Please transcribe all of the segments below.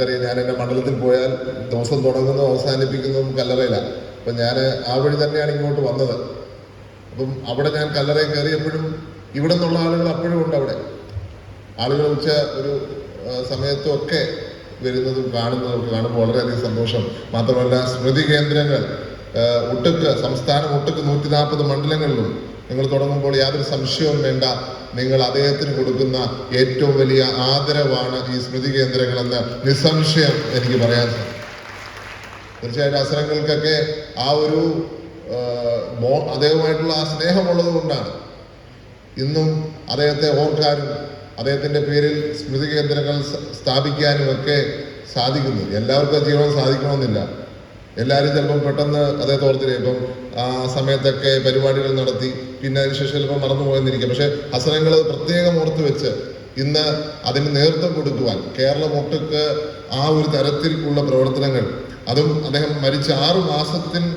നിങ്ങൾക്കറിയാം ഞാൻ എന്റെ മണ്ഡലത്തിൽ പോയാൽ ദിവസം തുടങ്ങുന്നതും അവസാനിപ്പിക്കുന്നതും കല്ലറയിലാണ് അപ്പം ഞാൻ ആ വഴി തന്നെയാണ് ഇങ്ങോട്ട് വന്നത്. അപ്പം അവിടെ ഞാൻ കല്ലറയിൽ കയറിയപ്പോഴും ഇവിടെ നിന്നുള്ള ആളുകൾ അപ്പോഴും ഉണ്ട് അവിടെ. ആളുകൾ ഉച്ച ഒരു സമയത്തൊക്കെ വരുന്നതും കാണുന്നതും കാണുമ്പോൾ വളരെയധികം സന്തോഷം. മാത്രമല്ല സ്മൃതി കേന്ദ്രങ്ങൾ ഒട്ടുക്ക് സംസ്ഥാനം ഒട്ടുക്ക് നൂറ്റി നാൽപ്പത് മണ്ഡലങ്ങളിലും നിങ്ങൾ തുടങ്ങുമ്പോൾ യാതൊരു സംശയവും വേണ്ട. നിങ്ങൾ അദ്ദേഹത്തിന് കൊടുക്കുന്ന ഏറ്റവും വലിയ ആദരവാണ് ഈ സ്മൃതി കേന്ദ്രങ്ങളെന്ന് നിസ്സംശയം എനിക്ക് പറയാൻ സാധിക്കും. തീർച്ചയായിട്ടും അവസരങ്ങൾക്കൊക്കെ ആ ഒരു അദ്ദേഹവുമായിട്ടുള്ള ആ സ്നേഹമുള്ളത് കൊണ്ടാണ്. ഇന്നും അദ്ദേഹത്തെ ഓർക്കാനും അദ്ദേഹത്തിന്റെ പേരിൽ സ്മൃതി കേന്ദ്രങ്ങൾ സ- സ്ഥാപിക്കാനും ഒക്കെ സാധിക്കുന്നു. എല്ലാവർക്കും ജീവൻ സാധിക്കണമെന്നില്ല. എല്ലാവരും ചിലപ്പം പെട്ടെന്ന് അതേ ഓർത്തില്ല ഇപ്പം ആ സമയത്തൊക്കെ പരിപാടികൾ നടത്തി പിന്നെ അതിനുശേഷം ചിലപ്പോൾ മറന്നു പോയെന്നിരിക്കും. പക്ഷെ ഹസനങ്ങൾ പ്രത്യേകം ഓർത്ത് വെച്ച് ഇന്ന് അതിന് നേതൃത്വം കൊടുക്കുവാൻ കേരളം ഒട്ടുക്ക് ആ ഒരു തരത്തിലുള്ള പ്രവർത്തനങ്ങൾ അതും അദ്ദേഹം മരിച്ച ആറു മാസത്തിന്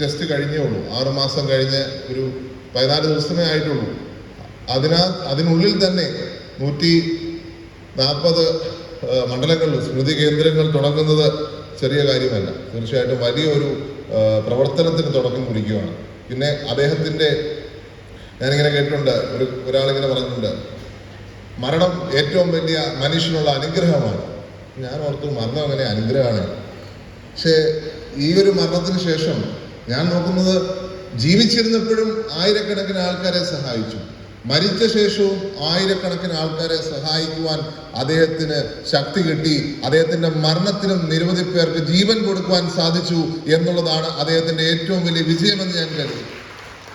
ജസ്റ്റ് കഴിഞ്ഞേ ഉള്ളൂ. ആറു മാസം കഴിഞ്ഞ് ഒരു പതിനാല് ദിവസമേ ആയിട്ടുള്ളൂ. അതിനാ അതിനുള്ളിൽ തന്നെ നൂറ്റി നാൽപ്പത് മണ്ഡലങ്ങളിൽ സ്മൃതി കേന്ദ്രങ്ങൾ തുടങ്ങുന്നത് ചെറിയ കാര്യമല്ല. തീർച്ചയായിട്ടും വലിയൊരു പ്രവർത്തനത്തിന് തുടക്കം കുറിക്കുകയാണ് പിന്നെ അദ്ദേഹത്തിന്റെ ഞാനിങ്ങനെ കേട്ടിട്ടുണ്ട് ഒരു ഒരാളിങ്ങനെ പറഞ്ഞിട്ടുണ്ട് മരണം ഏറ്റവും വലിയ മനുഷ്യനുള്ള അനുഗ്രഹമാണ്. ഞാൻ ഓർത്തു മരണം അങ്ങനെ അനുഗ്രഹമാണ്. പക്ഷേ ഈ ഒരു മരണത്തിന് ശേഷം ഞാൻ നോക്കുന്നത് ജീവിച്ചിരുന്നപ്പോഴും ആയിരക്കണക്കിന് ആൾക്കാരെ സഹായിച്ചു. മരിച്ച ശേഷവും ആയിരക്കണക്കിന് ആൾക്കാരെ സഹായിക്കുവാൻ അദ്ദേഹത്തിന് ശക്തി കിട്ടി. അദ്ദേഹത്തിന്റെ മരണത്തിനും നിരവധി പേർക്ക് ജീവൻ കൊടുക്കുവാൻ സാധിച്ചു എന്നുള്ളതാണ് അദ്ദേഹത്തിന്റെ ഏറ്റവും വലിയ വിജയമെന്ന് ഞാൻ കരുതി.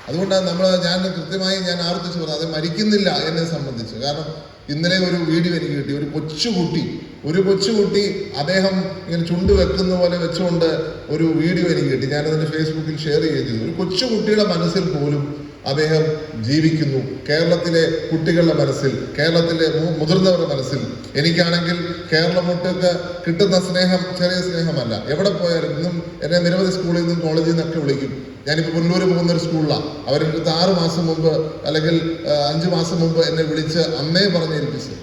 അതുകൊണ്ടാണ് നമ്മൾ ഞാൻ കൃത്യമായി ഞാൻ ആവർത്തിച്ച് പറഞ്ഞു അത് മരിക്കുന്നില്ല എന്നെ സംബന്ധിച്ച്. കാരണം ഇന്നലെ ഒരു വീഡിയോ എനിക്ക് കിട്ടി ഒരു കൊച്ചുകുട്ടി ഒരു കൊച്ചുകുട്ടി അദ്ദേഹം ഇങ്ങനെ ചുണ്ട് വെക്കുന്ന പോലെ വെച്ചുകൊണ്ട് ഒരു വീഡിയോ എനിക്ക് കിട്ടി. ഞാനതിന്റെ ഫേസ്ബുക്കിൽ ഷെയർ ചെയ്തു ഒരു കൊച്ചുകുട്ടിയുടെ മനസ്സിൽ പോലും അദ്ദേഹം ജീവിക്കുന്നു. കേരളത്തിലെ കുട്ടികളുടെ മനസ്സിൽ കേരളത്തിലെ മുതിർന്നവരുടെ മനസ്സിൽ എനിക്കാണെങ്കിൽ കേരളം ഒട്ടൊക്കെ കിട്ടുന്ന സ്നേഹം ചെറിയ സ്നേഹമല്ല. എവിടെ പോയാലും ഇന്നും എന്നെ നിരവധി സ്കൂളിൽ നിന്നും കോളേജിൽ നിന്നൊക്കെ വിളിക്കും. ഞാനിപ്പോൾ പുല്ലൂർ പോകുന്ന ഒരു സ്കൂളിലാണ് അവരുടെ അടുത്ത് ആറ് മാസം മുമ്പ് അല്ലെങ്കിൽ അഞ്ചു മാസം മുമ്പ് എന്നെ വിളിച്ച് അമ്മയെ പറഞ്ഞേൽപ്പിച്ചു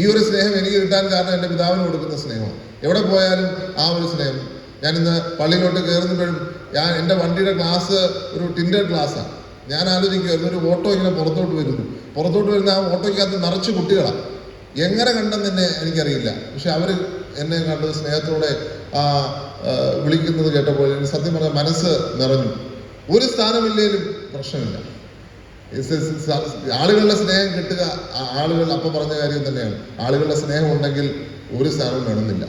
ഈ ഒരു സ്നേഹം എനിക്ക് കിട്ടാൻ കാരണം എന്റെ പിതാവിന് കൊടുക്കുന്ന സ്നേഹമാണ്. എവിടെ പോയാലും ആ ഒരു സ്നേഹം. ഞാനിന്ന് പള്ളിയിലോട്ട് കയറുമ്പോഴും ഞാൻ എന്റെ വണ്ടിയുടെ ഗ്ലാസ് ഒരു ടിൻഡഡ് ഗ്ലാസ്സാണ് ഞാൻ ആലോചിക്കുമായിരുന്നു ഒരു ഓട്ടോ ഇങ്ങനെ പുറത്തോട്ട് വരുന്നു. പുറത്തോട്ട് വരുന്ന ആ ഓട്ടോയ്ക്കകത്ത് നിറച്ച് കുട്ടികളാണ് എങ്ങനെ കണ്ടെന്ന് എന്നെ എനിക്കറിയില്ല. പക്ഷെ അവർ എന്നെ കണ്ട് സ്നേഹത്തോടെ ആ വിളിക്കുന്നത് കേട്ടപ്പോൾ സത്യം പറഞ്ഞ മനസ്സ് നിറഞ്ഞു. ഒരു സ്ഥാനമില്ലേലും പ്രശ്നമില്ല. ആളുകളുടെ സ്നേഹം കിട്ടുക ആളുകൾ അപ്പം പറഞ്ഞ കാര്യം തന്നെയാണ്. ആളുകളുടെ സ്നേഹം ഉണ്ടെങ്കിൽ ഒരു സ്ഥാനവും വേണമെന്നില്ല.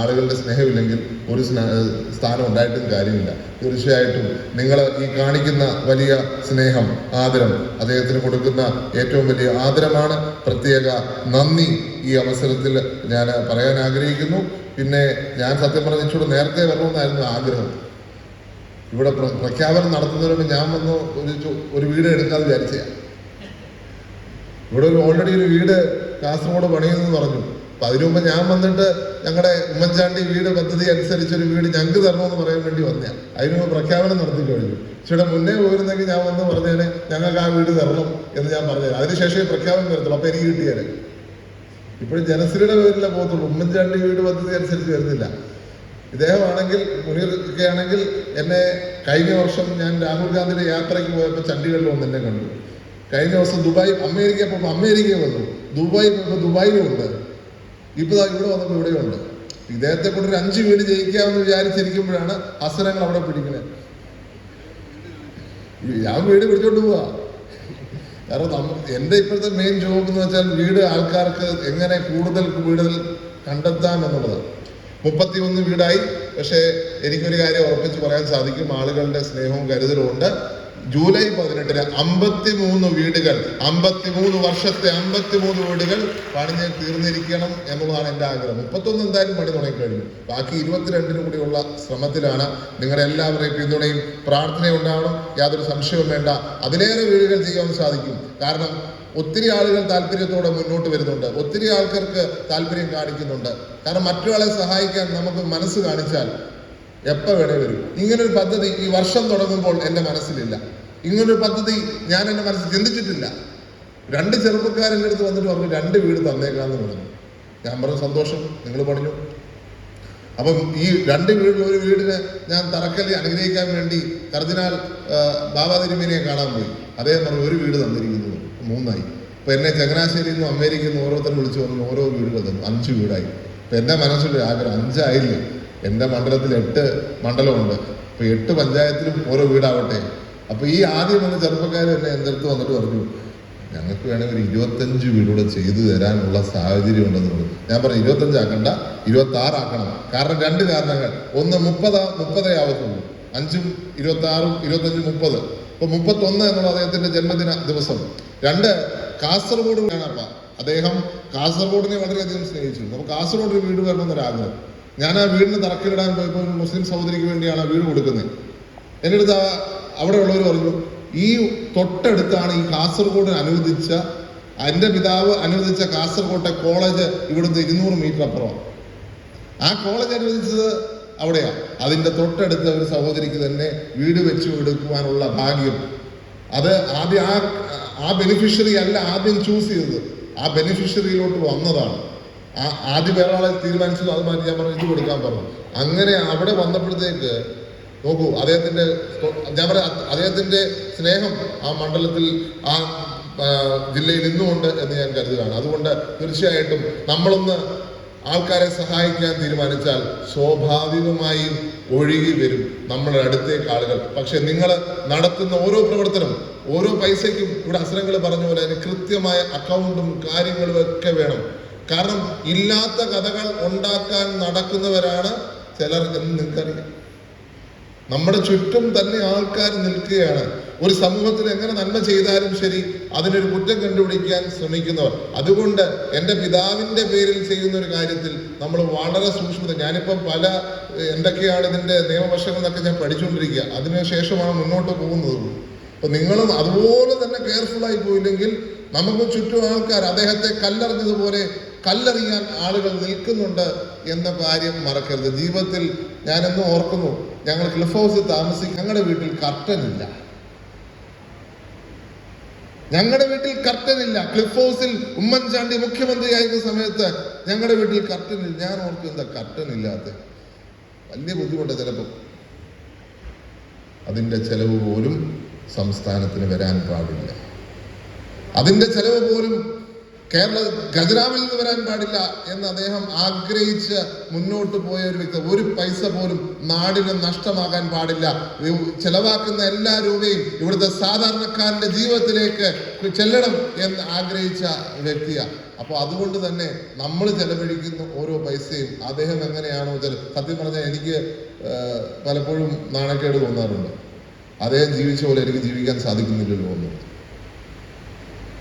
ആളുകളുടെ സ്നേഹമില്ലെങ്കിൽ ഒരു സ്ഥാനം ഉണ്ടായിട്ടും കാര്യമില്ല. തീർച്ചയായിട്ടും നിങ്ങൾ ഈ കാണിക്കുന്ന വലിയ സ്നേഹം ആദരം അദ്ദേഹത്തിന് കൊടുക്കുന്ന ഏറ്റവും വലിയ ആദരമാണ്. പ്രത്യേക നന്ദി ഈ അവസരത്തിൽ ഞാൻ പറയാൻ ആഗ്രഹിക്കുന്നു. പിന്നെ ഞാൻ സത്യം പറഞ്ഞ നേരത്തെ വരണമെന്നായിരുന്നു ആഗ്രഹം. ഇവിടെ പ്രഖ്യാപനം നടത്തുന്നതിന് ഞാൻ വന്ന് ഒരു ഒരു വീട് എടുക്കാതെ വിചാരിച്ചു ഇവിടെ ഒരു ഓൾറെഡി ഒരു വീട് കാസർഗോഡ് പണിയെന്ന് പറഞ്ഞു. അപ്പൊ അതിനു മുമ്പ് ഞാൻ വന്നിട്ട് ഞങ്ങളുടെ ഉമ്മൻചാണ്ടി വീട് പദ്ധതി അനുസരിച്ച് ഒരു വീട് ഞങ്ങൾക്ക് എന്ന് പറയാൻ വേണ്ടി വന്നേ അതിനു മുമ്പ് പ്രഖ്യാപനം നടത്തി കഴിഞ്ഞു. ചേട്ടാ മുന്നേ പോയിരുന്നെങ്കിൽ ഞാൻ വന്ന് പറഞ്ഞേനെ ഞങ്ങൾക്ക് ആ വീട് തരണം എന്ന് ഞാൻ പറഞ്ഞേ അതിനുശേഷം പ്രഖ്യാപനം വരത്തുള്ളൂ. അപ്പൊ എനിക്ക് കിട്ടിയാലേ ഇപ്പോഴും ജനശ്രീയുടെ പേരിലെ പോകത്തുള്ളൂ. ഉമ്മൻചാണ്ടി വീട് പദ്ധതി അനുസരിച്ച് വരുന്നില്ല. ഇദ്ദേഹമാണെങ്കിൽ മുനിയൊക്കെയാണെങ്കിൽ എന്നെ കഴിഞ്ഞ വർഷം ഞാൻ രാഹുൽ ഗാന്ധിയുടെ യാത്രയ്ക്ക് പോയപ്പോൾ ചണ്ഡീഗഡിൽ വന്ന് എന്നെ കണ്ടു. കഴിഞ്ഞ ദിവസം ദുബായ് അമേരിക്ക പോകുമ്പോൾ അമേരിക്കയിൽ വന്നു. ദുബായ് പോകുമ്പോൾ ദുബായിലും ഉണ്ട്. ഇപ്പൊ ഇവിടെ വന്നപ്പോൾ ഇവിടെയുണ്ട് ഇദ്ദേഹത്തെ കൊണ്ട് ഒരു അഞ്ച് വീട് ജയിക്കാമെന്ന് വിചാരിച്ചിരിക്കുമ്പോഴാണ് അസുരങ്ങൾ അവിടെ പിടിക്കുന്നത് ഞാൻ വീട് പിടിച്ചോണ്ട് പോവാ. കാരണം നമ്മ എന്റെ ഇപ്പോഴത്തെ മെയിൻ ജോബ് എന്ന് വെച്ചാൽ വീട് ആൾക്കാർക്ക് എങ്ങനെ കൂടുതൽ കൂടുതൽ കണ്ടെത്താം എന്നുള്ളത്. മുപ്പത്തി ഒന്ന് വീടായി. പക്ഷേ എനിക്കൊരു കാര്യം ഉറപ്പിച്ച് പറയാൻ സാധിക്കും. ആളുകളുടെ സ്നേഹവും കരുതലും ഉണ്ട്. ജൂലൈ പതിനെട്ടിന് അമ്പത്തിമൂന്ന് വീടുകൾ അമ്പത്തിമൂന്ന് വർഷത്തെ അമ്പത്തിമൂന്ന് വീടുകൾ പണിഞ്ഞ് തീർന്നിരിക്കണം എന്നുള്ളതാണ് എന്റെ ആഗ്രഹം. മുപ്പത്തൊന്ന് എന്തായാലും പണി തുടങ്ങിക്കഴിഞ്ഞു ബാക്കി ഇരുപത്തിരണ്ടിന് കൂടിയുള്ള ശ്രമത്തിലാണ് നിങ്ങളുടെ എല്ലാവരെയും പിന്തുണയും പ്രാർത്ഥനയും ഉണ്ടാവണം. യാതൊരു സംശയവും വേണ്ട. അതിലേറെ വീടുകൾ ചെയ്യാൻ സാധിക്കും. കാരണം ഒത്തിരി ആളുകൾ താല്പര്യത്തോടെ മുന്നോട്ട് വരുന്നുണ്ട്. ഒത്തിരി ആൾക്കാർക്ക് താല്പര്യം കാണിക്കുന്നുണ്ട്. കാരണം മറ്റൊരാളെ സഹായിക്കാൻ നമുക്ക് മനസ്സ് കാണിച്ചാൽ എപ്പോൾ വേണേ വരും. ഇങ്ങനൊരു പദ്ധതി ഈ വർഷം തുടങ്ങുമ്പോൾ എന്റെ മനസ്സിലില്ല. ഇങ്ങനൊരു പദ്ധതി ഞാൻ എന്റെ മനസ്സിൽ ചിന്തിച്ചിട്ടില്ല. രണ്ട് ചെറുപ്പക്കാരന്റെ അടുത്ത് വന്നിട്ട് പറഞ്ഞു രണ്ട് വീട് തന്നേക്കാന്ന് പറഞ്ഞു. ഞാൻ പറഞ്ഞു സന്തോഷം നിങ്ങൾ പറഞ്ഞു അപ്പം ഈ രണ്ട് വീടിൽ ഒരു വീടിന് ഞാൻ തറക്കല്ലി അനുഗ്രഹിക്കാൻ വേണ്ടി കർദിനാൾ ആ, ബാബാ തിരുമേനിയെ കാണാൻ പോയി. അദ്ദേഹം പറഞ്ഞു ഒരു വീട് തന്നിരിക്കുന്നു. മൂന്നായി. ഇപ്പം എന്നെ ചങ്ങനാശ്ശേരിയിൽ നിന്നും അമേരിക്കയിൽ നിന്ന് ഓരോരുത്തരും വിളിച്ചു പറഞ്ഞു ഓരോ വീടുകൾ തന്നു അഞ്ച് വീടായി. അപ്പൊ എന്റെ മനസ്സിലൊരു ആഗ്രഹം അഞ്ചായില്ലേ? എന്റെ മണ്ഡലത്തിൽ എട്ട് മണ്ഡലമുണ്ട്. അപ്പോൾ എട്ട് പഞ്ചായത്തിലും ഓരോ വീടാവട്ടെ. അപ്പോൾ ഈ ആദ്യം വന്ന ചെറുപ്പക്കാർ തന്നെ എന്റെ അടുത്ത് വന്നിട്ട് പറഞ്ഞു ഞങ്ങൾക്ക് വേണമെങ്കിൽ ഒരു ഇരുപത്തഞ്ച് വീടുകൂടെ ചെയ്തു തരാനുള്ള സാഹചര്യം ഉണ്ടെന്ന് പറഞ്ഞു. ഞാൻ പറഞ്ഞു ഇരുപത്തഞ്ചാക്കണ്ട ഇരുപത്തി ആറാക്കണം കാരണം രണ്ട് കാരണങ്ങൾ. ഒന്ന് മുപ്പത് മുപ്പതേ ആവത്തുള്ളൂ. അഞ്ചും ഇരുപത്തി ആറും ഇരുപത്തഞ്ചും മുപ്പത്. ഇപ്പൊ മുപ്പത്തൊന്ന് എന്നുള്ള അദ്ദേഹത്തിന്റെ ജന്മദിന ദിവസം. രണ്ട് കാസർഗോഡ് വേണപ്പ അദ്ദേഹം കാസർഗോഡിനെ വളരെയധികം സ്നേഹിച്ചു നമുക്ക് കാസർഗോഡ് ഒരു വീട് വരണമെന്നൊരാഗ്രഹം. ഞാൻ ആ വീടിന് തറക്കിലിടാൻ പോയപ്പോൾ മുസ്ലിം സഹോദരിക്ക് വേണ്ടിയാണ് ആ വീട് കൊടുക്കുന്നത്. എന്റെ അടുത്ത് ആ- അവിടെ ഉള്ളവർ പറഞ്ഞു ഈ തൊട്ടടുത്താണ് ഈ കാസർഗോഡ് അനുവദിച്ച എന്റെ പിതാവ് അനുവദിച്ച കാസർഗോട്ടെ കോളേജ് ഇവിടുന്ന് ഇരുന്നൂറ് മീറ്റർ അപ്പുറം ആ കോളേജ് അനുവദിച്ചത് അവിടെയാണ് അതിന്റെ തൊട്ടടുത്ത ഒരു സഹോദരിക്ക് തന്നെ വീട് വെച്ചു കൊടുക്കുവാനുള്ള ഭാഗ്യം. അത് ആദ്യം ആ ആ ബെനിഫിഷ്യറി അല്ല ആദ്യം ചൂസ് ചെയ്തത്. ആ ബെനിഫിഷ്യറിയിലോട്ട് വന്നതാണ്. ആദ്യം വേറെ ആളെ തീരുമാനിച്ചു അത് മാറ്റി ഞാൻ പറഞ്ഞു ഇത് കൊടുക്കാൻ പറഞ്ഞു. അങ്ങനെ അവിടെ വന്നപ്പോഴത്തേക്ക് നോക്കൂ അദ്ദേഹത്തിന്റെ ഞാൻ പറയാം അദ്ദേഹത്തിന്റെ സ്നേഹം ആ മണ്ഡലത്തിൽ ആ ജില്ലയിൽ ഇന്നുമുണ്ട് എന്ന് ഞാൻ കരുതുകയാണ്. അതുകൊണ്ട് തീർച്ചയായിട്ടും നമ്മളൊന്ന് ആൾക്കാരെ സഹായിക്കാൻ തീരുമാനിച്ചാൽ സ്വാഭാവികമായും ഒഴുകി വരും നമ്മളുടെ അടുത്തേക്ക് ആളുകൾ. പക്ഷെ നിങ്ങൾ നടത്തുന്ന ഓരോ പ്രവർത്തനം ഓരോ പൈസയ്ക്കും ഇവിടെ അസുരങ്ങൾ പറഞ്ഞ പോലെ അതിന് കൃത്യമായ അക്കൗണ്ടും കാര്യങ്ങളും ഒക്കെ വേണം. കാരണം ഇല്ലാത്ത കഥകൾ ഉണ്ടാക്കാൻ നടക്കുന്നവരാണ് ചിലർ എന്ന് നിങ്ങൾക്കറിയാം. നമ്മുടെ ചുറ്റും തന്നെ ആൾക്കാർ നിൽക്കുകയാണ്. ഒരു സമൂഹത്തിൽ എങ്ങനെ നന്മ ചെയ്താലും ശരി അതിനൊരു കുറ്റം കണ്ടുപിടിക്കാൻ ശ്രമിക്കുന്നവർ. അതുകൊണ്ട് എന്റെ പിതാവിന്റെ പേരിൽ ചെയ്യുന്ന ഒരു കാര്യത്തിൽ നമ്മൾ വളരെ സൂക്ഷ്മത. ഞാനിപ്പം പല എന്തൊക്കെയാണ് ഇതിന്റെ നിയമവശങ്ങൾ എന്നൊക്കെ ഞാൻ പഠിച്ചുകൊണ്ടിരിക്കുക. അതിനുശേഷമാണ് മുന്നോട്ട് പോകുന്നത്. അപ്പൊ നിങ്ങളും അതുപോലെ തന്നെ കെയർഫുൾ ആയി പോയില്ലെങ്കിൽ നമുക്ക് ചുറ്റും ആൾക്കാർ അദ്ദേഹത്തെ കല്ലെറിഞ്ഞതുപോലെ കല്ലെറിയാൻ ആളുകൾ നിൽക്കുന്നുണ്ട് എന്ന കാര്യം മറക്കരുത്. ജീവിതത്തിൽ ഞാനെന്നും ഓർക്കുന്നു. ഞങ്ങൾ ക്ലിഫ് ഹൗസിൽ താമസിക്കും ഞങ്ങളുടെ വീട്ടിൽ കർട്ടൻ ഇല്ല ഞങ്ങളുടെ വീട്ടിൽ കർട്ടൻ ഇല്ല ക്ലിഫ് ഹൗസിൽ ഉമ്മൻചാണ്ടി മുഖ്യമന്ത്രിയായിരുന്ന സമയത്ത് ഞങ്ങളുടെ വീട്ടിൽ കർട്ടൻ ഇല്ല ഞാൻ ഓർക്കും എന്താ കർട്ടൻ ഇല്ലാത്ത വലിയ ബുദ്ധിമുട്ട് ചിലപ്പോൾ അതിന്റെ ചെലവ് പോലും സംസ്ഥാനത്തിന് വരാൻ പാടില്ല. അതിന്റെ ചെലവ് പോലും കേരള ഖജുരാവിൽ നിന്ന് വരാൻ പാടില്ല എന്ന് അദ്ദേഹം ആഗ്രഹിച്ച് മുന്നോട്ട് പോയ ഒരു വ്യക്തി ഒരു പൈസ പോലും നാടിന് നഷ്ടമാകാൻ പാടില്ല. ചെലവാക്കുന്ന എല്ലാ രൂപയും ഇവിടുത്തെ സാധാരണക്കാരന്റെ ജീവിതത്തിലേക്ക് ചെല്ലണം എന്ന് ആഗ്രഹിച്ച വ്യക്തിയാണ് അപ്പോൾ അതുകൊണ്ട് തന്നെ നമ്മൾ ചെലവഴിക്കുന്ന ഓരോ പൈസയും അദ്ദേഹം എങ്ങനെയാണോ ചെല സത്യം പറഞ്ഞാൽ എനിക്ക് പലപ്പോഴും നാണക്കേട് തോന്നാറുണ്ട്. അദ്ദേഹം ജീവിച്ച പോലെ എനിക്ക് ജീവിക്കാൻ സാധിക്കുന്നില്ലല്ലോ എന്ന്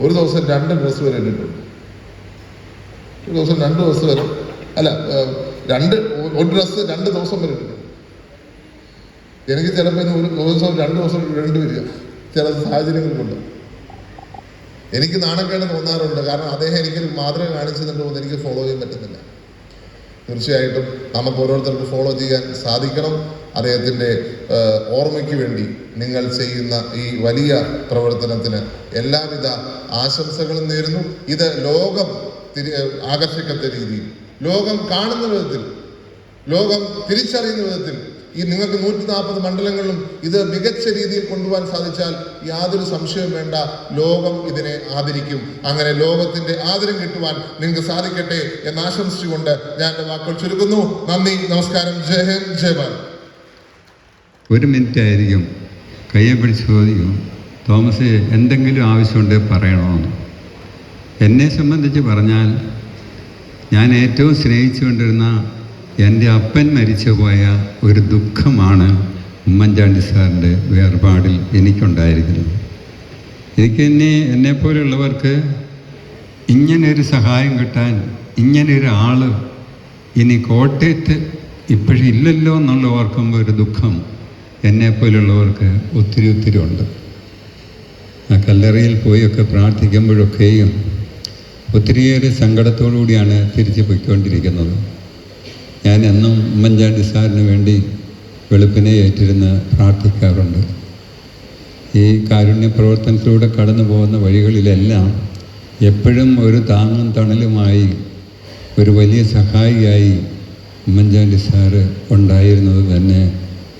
ഒരു ദിവസം രണ്ട് ഡ്രസ്സ് വരെ ഇട്ടിട്ടുണ്ട്. ഒരു ദിവസം രണ്ട് ബസ് വരെ. അല്ല രണ്ട് ഒരു ഡ്രസ്സ് രണ്ട് ദിവസം വരെ ഇട്ടിട്ടുണ്ട് എനിക്ക് ചിലപ്പോൾ ഒരു ദിവസം രണ്ട് ദിവസം ഇടേണ്ടി വരിക. ചില സാഹചര്യങ്ങൾ കൊണ്ട്. എനിക്ക് നാണക്കേട് തോന്നാറുണ്ട്. കാരണം അദ്ദേഹം എനിക്ക് മാതൃക കാണിച്ചതിന്റെ പോകുന്നത് എനിക്ക് ഫോളോ ചെയ്യാൻ പറ്റുന്നില്ല. തീർച്ചയായിട്ടും നമുക്ക് ഓരോരുത്തർക്ക് ഫോളോ ചെയ്യാൻ സാധിക്കണം. അദ്ദേഹത്തിന്റെ ഓർമ്മയ്ക്ക് വേണ്ടി നിങ്ങൾ ചെയ്യുന്ന ഈ വലിയ പ്രവർത്തനത്തിന് എല്ലാവിധ ആശംസകളും നേരുന്നു. ഇത് ലോകം തിരി ആകർഷിക്കത്ത രീതിയിൽ ലോകം കാണുന്ന വിധത്തിൽ ലോകം തിരിച്ചറിയുന്ന വിധത്തിൽ ഈ നിങ്ങൾക്ക് നൂറ്റി നാൽപ്പത് മണ്ഡലങ്ങളിലും ഇത് മികച്ച രീതിയിൽ കൊണ്ടുപോകാൻ സാധിച്ചാൽ യാതൊരു സംശയവും വേണ്ട. ലോകം ഇതിനെ ആദരിക്കും. അങ്ങനെ ലോകത്തിന്റെ ആദരം കിട്ടുവാൻ നിങ്ങൾക്ക് സാധിക്കട്ടെ എന്ന് ആശംസിച്ചുകൊണ്ട് ഞാൻ എന്റെ വാക്കുകൾ ചുരുക്കുന്നു. നന്ദി നമസ്കാരം. ജയ ഹിന്ദ് ജയ ഭാരത്. ഒരു മിനിറ്റ് ആയിരിക്കും. കയ്യെ പിടിച്ച് ചോദിക്കും. തോമസ് എന്തെങ്കിലും ആവശ്യമുണ്ടെങ്കിൽ പറയണമെന്ന് എന്നെ സംബന്ധിച്ച് പറഞ്ഞാൽ ഞാൻ ഏറ്റവും സ്നേഹിച്ചുകൊണ്ടിരുന്ന എന്റെ അപ്പൻ മരിച്ചു പോയ ഒരു ദുഃഖമാണ് ഉമ്മൻചാണ്ടി സാറിന്റെ വേർപാടിൽ എനിക്കുണ്ടായിരിക്കുന്നത്. എനിക്ക് എന്നെ എന്നെപ്പോലുള്ളവർക്ക് ഇങ്ങനൊരു സഹായം കിട്ടാൻ ഇങ്ങനൊരു ആൾ ഇനി കോട്ടയത്ത് ഇപ്പോഴില്ലല്ലോ എന്നുള്ള ഓർക്കുമ്പോൾ ഒരു ദുഃഖം എന്നെപ്പോലുള്ളവർക്ക് ഒത്തിരി ഒത്തിരി ഉണ്ട്. ആ കല്ലറയിൽ പോയൊക്കെ പ്രാർത്ഥിക്കുമ്പോഴൊക്കെയും ഒത്തിരിയേറെ സങ്കടത്തോടുകൂടിയാണ് തിരിച്ചു പോയിക്കൊണ്ടിരിക്കുന്നത്. ഞാൻ എന്നും ഉമ്മൻചാണ്ടി സാറിന് വേണ്ടി വെളുപ്പിനെ ഏറ്റിരുന്ന് പ്രാർത്ഥിക്കാറുണ്ട്. ഈ കാരുണ്യ പ്രവർത്തനത്തിലൂടെ കടന്നു പോകുന്ന വഴികളിലെല്ലാം എപ്പോഴും ഒരു താങ്ങും തണലുമായി ഒരു വലിയ സഹായിയായി ഉമ്മൻചാണ്ടി സാറ് ഉണ്ടായിരുന്നത് തന്നെ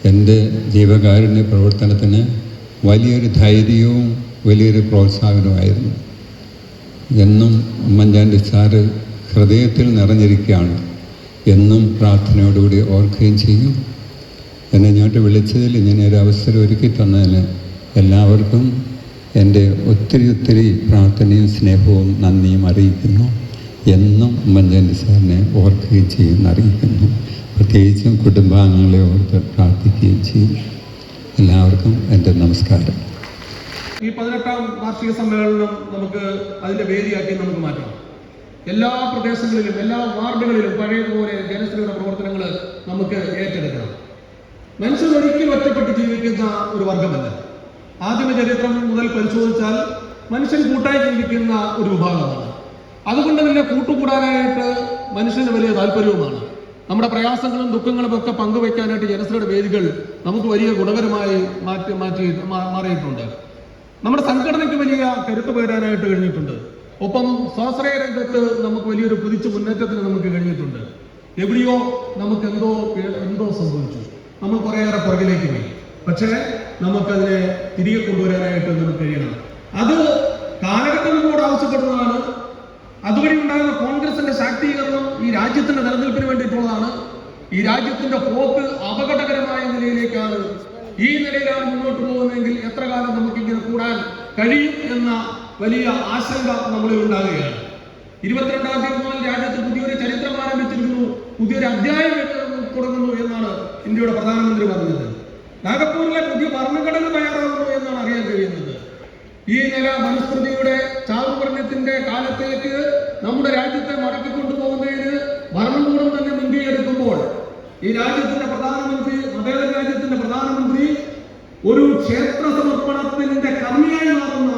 എന്റെ ജീവകാരുണ്യ പ്രവർത്തനത്തിന് വലിയൊരു ധൈര്യവും വലിയൊരു പ്രോത്സാഹനവുമായിരുന്നു. എന്നും ഉമ്മൻചാണ്ടി സാറ് ഹൃദയത്തിൽ നിറഞ്ഞിരിക്കുകയാണ്. എന്നും പ്രാർത്ഥനയോടുകൂടി ഓർക്കുകയും ചെയ്യും. എന്നെ ഇങ്ങോട്ട് വിളിച്ചതിൽ ഇങ്ങനെ ഒരു അവസരം ഒരുക്കി തന്നതിന് എല്ലാവർക്കും എന്റെ ഒത്തിരി ഒത്തിരി പ്രാർത്ഥനയും സ്നേഹവും നന്ദിയും അറിയിക്കുന്നു. എന്നും ഉമ്മൻചാണ്ടി സാറിനെ ഓർക്കുകയും ചെയ്യുമെന്ന് അറിയിക്കുന്നു. പ്രത്യേകിച്ചും കുടുംബാംഗങ്ങളെ ഓർത്ത് പ്രാർത്ഥിക്കുകയും ചെയ്യും. എല്ലാവർക്കും എന്റെ നമസ്കാരം. ഈ പതിനെട്ടാം വാർഷിക സമ്മേളനം നമുക്ക് അതിന്റെ വേദിയാക്കി നമുക്ക് മാറ്റാം. എല്ലാ പ്രദേശങ്ങളിലും എല്ലാ വാർഡുകളിലും പഴയതുപോലെ ജനശ്രീയുടെ പ്രവർത്തനങ്ങൾ നമുക്ക് ഏറ്റെടുക്കണം. മനുഷ്യൻ ഒരിക്കലും ഒറ്റപ്പെട്ട് ജീവിക്കുന്ന ഒരു വർഗമല്ല ആദിമ ചരിത്രം മുതൽ പരിശോധിച്ചാൽ മനുഷ്യൻ കൂട്ടായി ജീവിക്കുന്ന ഒരു വിഭാഗമാണ്. അതുകൊണ്ട് തന്നെ കൂട്ടുകൂടാനായിട്ട് മനുഷ്യന് വലിയ താല്പര്യവുമാണ്. നമ്മുടെ പ്രയാസങ്ങളും ദുഃഖങ്ങളും ഒക്കെ പങ്കുവയ്ക്കാനായിട്ട് ജനശ്രീയുടെ വേദികൾ നമുക്ക് വലിയ ഗുണകരമായി മാറ്റി മാറ്റി മാറിയിട്ടുണ്ട്. നമ്മുടെ സംഘടനയ്ക്ക് വലിയ കരുത്ത് പകരാനായിട്ട് കഴിഞ്ഞിട്ടുണ്ട്. ഒപ്പം സ്വാശ്രയ രംഗത്ത് നമുക്ക് വലിയൊരു കുതിച്ചു മുന്നേറ്റത്തിന് നമുക്ക് കഴിഞ്ഞിട്ടുണ്ട്. എവിടെയോ നമുക്ക് എന്തോ എന്തോ സംഭവിച്ചു. നമ്മൾ കുറേയേറെ പുറകിലേക്ക് പോയി. പക്ഷേ നമുക്കതിനെ തിരികെ കൊണ്ടുവരാനായിട്ട് നമുക്ക് കഴിയണം. അത് കാലഘട്ടം നമ്മളോട് ആവശ്യപ്പെടുന്നതാണ്. അതുവഴി ഉണ്ടാകുന്ന കോൺഗ്രസിന്റെ ശാക്തീകരണം ഈ രാജ്യത്തിന്റെ നിലനിൽപ്പിന് വേണ്ടിയിട്ടുള്ളതാണ്. ഈ രാജ്യത്തിന്റെ പോക്ക് അപകടകരമായ നിലയിലേക്കാണ് ഈ നിലയിലാണ് മുന്നോട്ട് പോകുന്നതെങ്കിൽ എത്ര കാലം നമുക്ക് ഇങ്ങനെ കൂടാൻ കഴിയും എന്ന വലിയ ആശങ്ക നമ്മളിൽ ഉണ്ടാകുകയാണ്. ഇരുപത്തിരണ്ടാം തീയതി മുതൽ രാജ്യത്ത് പുതിയൊരു ചരിത്രം ആരംഭിച്ചിരിക്കുന്നു. പുതിയൊരു അധ്യായം തുടങ്ങുന്നു എന്നാണ് ഇന്ത്യയുടെ പ്രധാനമന്ത്രി പറഞ്ഞത്. നാഗപ്പൂരിലെ പുതിയ ഭരണഘടന തയ്യാറാകുന്നു എന്നാണ് അറിയാൻ കഴിയുന്നത്. ഈ നില മനുസ്മൃതിയുടെ ചാവുപർണത്തിന്റെ കാലത്തേക്ക് നമ്മുടെ രാജ്യത്തെ മടക്കിക്കൊണ്ടുപോകുന്നതിന് ഭരണകൂടം തന്നെ മുൻകൈയെടുക്കുമ്പോൾ ഈ രാജ്യത്തിന്റെ പ്രധാനമന്ത്രി അദ്ദേഹം രാജ്യത്തിന്റെ പ്രധാനമന്ത്രി ഒരു ക്ഷേത്ര സമർപ്പണത്തിന്റെ കർമ്മിയായി മാറുന്ന